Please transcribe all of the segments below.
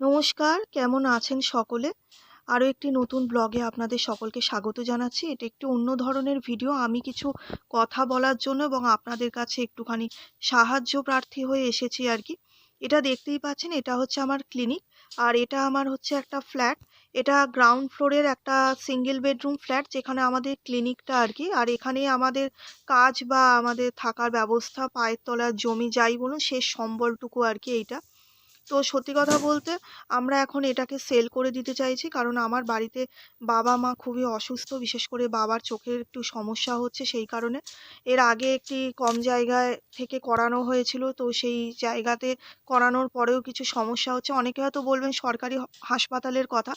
নমস্কার, কেমন আছেন সকলে? আরও একটি নতুন ব্লগে আপনাদের সকলকে স্বাগত জানাচ্ছি। এটা একটি অন্য ধরনের ভিডিও। আমি কিছু কথা বলার জন্য এবং আপনাদের কাছে একটুখানি সাহায্য প্রার্থী হয়ে এসেছি আর কি। এটা দেখতেই পাচ্ছেন, এটা হচ্ছে আমার ক্লিনিক। আর এটা আমার হচ্ছে একটা ফ্ল্যাট। এটা গ্রাউন্ড ফ্লোরের একটা সিঙ্গেল বেডরুম ফ্ল্যাট যেখানে আমাদের ক্লিনিকটা আর কি। আর এখানে আমাদের কাজ বা আমাদের থাকার ব্যবস্থা, পায়ের তলার জমি, যাই বলুন শেষ সম্বলটুকু আর কি এইটা। তো সত্যি কথা বলতে আমরা এখন এটাকে সেল করে দিতে চাইছি। কারণ আমার বাড়িতে বাবা মা খুবই অসুস্থ, বিশেষ করে বাবার চোখের একটু সমস্যা হচ্ছে সেই কারণে। এর আগে একটি কম জায়গায় থেকে করানো হয়েছিল, তো সেই জায়গাতে করানোর পরেও কিছু সমস্যা হচ্ছে। অনেকে হয়তো বলবেন সরকারি হাসপাতালের কথা,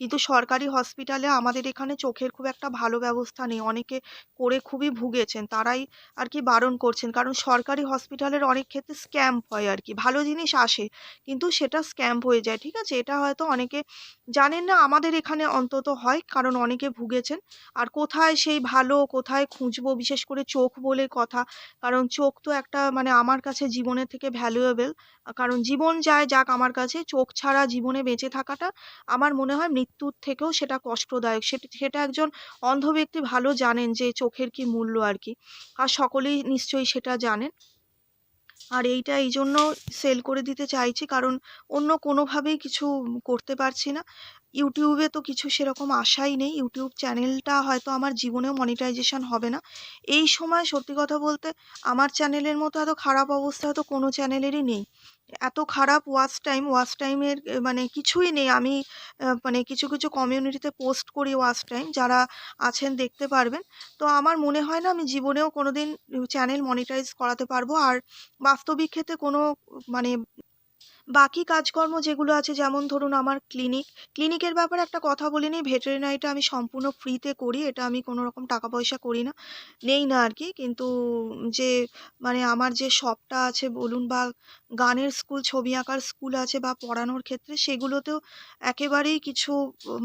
কিন্তু সরকারি হসপিটালে আমাদের এখানে চোখের খুব একটা ভালো ব্যবস্থা নেই। অনেকে করে খুবই ভুগেছেন, তারাই আর কি বারণ করছেন। কারণ সরকারি হসপিটালের অনেক ক্ষেত্রে স্ক্যাম্প হয় আর কি। ভালো জিনিস আসে, কিন্তু সেটা স্ক্যাম্প হয়ে যায়, ঠিক আছে? এটা হয়তো অনেকে জানেন না, আমাদের এখানে অন্তত হয়, কারণ অনেকে ভুগেছেন। আর কোথায় সেই ভালো, কোথায় খুঁজবো, বিশেষ করে চোখ বলে কথা, কারণ চোখ তো একটা মানে আমার কাছে জীবনের থেকে ভ্যালুয়েবল কারণ জীবন যায় যাক আমার কাছে, চোখ ছাড়া জীবনে বেঁচে থাকাটা আমার মনে হয় মৃত্যুর থেকেও সেটা কষ্টদায়ক। সেটা একজন অন্ধ ব্যক্তি ভালো জানেন যে চোখের কি মূল্য আর কি। আর সকলেই নিশ্চয়ই সেটা জানেন। আর এইটা এই জন্য সেল করে দিতে চাইছি, কারণ অন্য কোনোভাবেই কিছু করতে পারছি না। ইউটিউবে তো কিছু সেরকম আশাই নেই। ইউটিউব চ্যানেলটা হয়তো আমার জীবনেও মনিটাইজেশন হবে না। এই সময় সত্যি কথা বলতে আমার চ্যানেলের মতো এত খারাপ অবস্থা তো কোনো চ্যানেলেরই নেই। এত খারাপ ওয়াচ টাইম ওয়াচ টাইমের মানে কিছুই নেই। আমি মানে কিছু কিছু কমিউনিটিতে পোস্ট করি ওয়াচ টাইম যারা আছেন দেখতে পারবেন। তো আমার মনে হয় না আমি জীবনেও কোনোদিন চ্যানেল মনিটাইজ করাতে পারব। আর বাস্তবিক ক্ষেত্রে কোনো মানে বাকি কাজকর্ম যেগুলো আছে, যেমন ধরুন আমার ক্লিনিক ক্লিনিকের ব্যাপারে একটা কথা বলে নিই ভেটেরিনারিটা আমি সম্পূর্ণ ফ্রিতে করি, এটা আমি কোনো রকম টাকা পয়সা করি না, নেই না আর কি, কিন্তু যে মানে আমার যে শপটা আছে, বলুন বা গানের স্কুল ছবি আঁকার স্কুল আছে বা পড়ানোর ক্ষেত্রে, সেগুলোতেও একেবারেই কিছু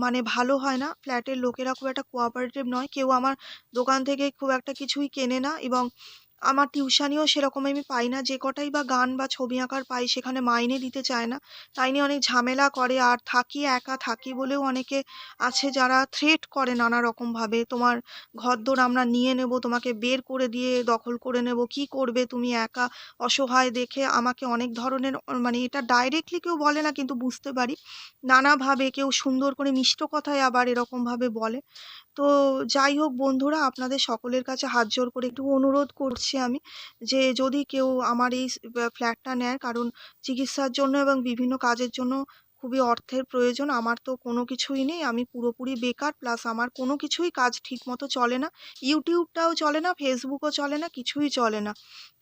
মানে ভালো হয় না ফ্ল্যাটের লোকেরা খুব একটা কোঅপারেটিভ নয়, কেউ আমার দোকান থেকে খুব একটা কিছুই কেনে না, এবং আমার টিউশানিও সেরকম আমি পাই না। যে কটাই বা গান বা ছবি আঁকার পাই সেখানে মাইনে দিতে চায় না। তাই নিয়ে অনেক ঝামেলা করে। আর থাকি, একা থাকি বলেও অনেকে আছে যারা থ্রেট করে নানা রকমভাবে তোমার ঘরদোর আমরা নিয়ে নেব, তোমাকে বের করে দিয়ে দখল করে নেব। কি করবে তুমি একা? অসহায় দেখে আমাকে অনেক ধরনের মানে এটা ডাইরেক্টলি কেউ বলে না, কিন্তু বুঝতে পারি। নানাভাবে কেউ সুন্দর করে মিষ্ট কথায় আবার এরকমভাবে বলে। তো যাই হোক বন্ধুরা, আপনাদের সকলের কাছে হাত জোর করে একটু অনুরোধ করছি আমি যে যদি কেউ আমার এই ফ্ল্যাটটা নেয়, কারণ চিকিৎসার জন্য এবং বিভিন্ন কাজের জন্য খুবই অর্থের প্রয়োজন, আমার তো কোনো কিছুই নেই, আমি পুরোপুরি বেকার প্লাস আমার কোনো কিছুই কাজ ঠিকমতো চলে না, ইউটিউবটাও চলে না, ফেসবুকও চলে না, কিছুই চলে না।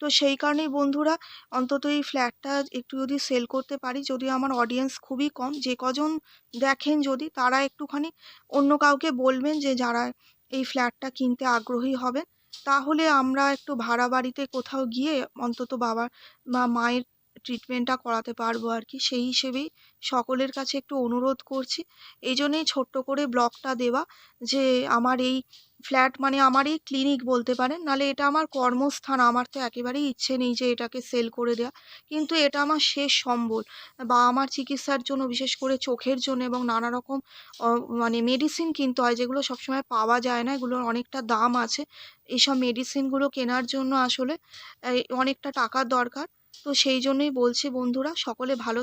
তো সেই কারণেই বন্ধুরা, অন্তত এই ফ্ল্যাটটা একটু যদি সেল করতে পারি, যদি আমার অডিয়েন্স খুবই কম, যে কজন দেখেন যদি, তারা একটুখানি অন্য কাউকে বলবেন যে যারা এই ফ্ল্যাটটা কিনতে আগ্রহী হবেন, তাহলে আমরা একটু ভাড়া বাড়িতে কোথাও গিয়ে অন্তত বাবার বা মায়ের ট্রিটমেন্টটা করাতে পারব আর কি। সেই হিসেবেই সকলের কাছে একটু অনুরোধ করছি। এই জন্যেই ছোট্ট করে ব্লগটা দেওয়া যে আমার এই ফ্ল্যাট মানে আমার এই ক্লিনিক বলতে পারেন, নাহলে এটা আমার কর্মস্থান। আমার তো একেবারেই ইচ্ছে নেই যে এটাকে সেল করে দেওয়া। কিন্তু এটা আমার শেষ সম্বল বা আমার চিকিৎসার জন্য, বিশেষ করে চোখের জন্য এবং নানা রকম মানে মেডিসিন কিনতে হয়, যেগুলো সবসময় পাওয়া যায় না এগুলোর অনেকটা দাম আছে। এইসব মেডিসিনগুলো কেনার জন্য আসলে অনেকটা টাকার দরকার। তো সেই জন্যই বলছি বন্ধুরা সকলে ভালো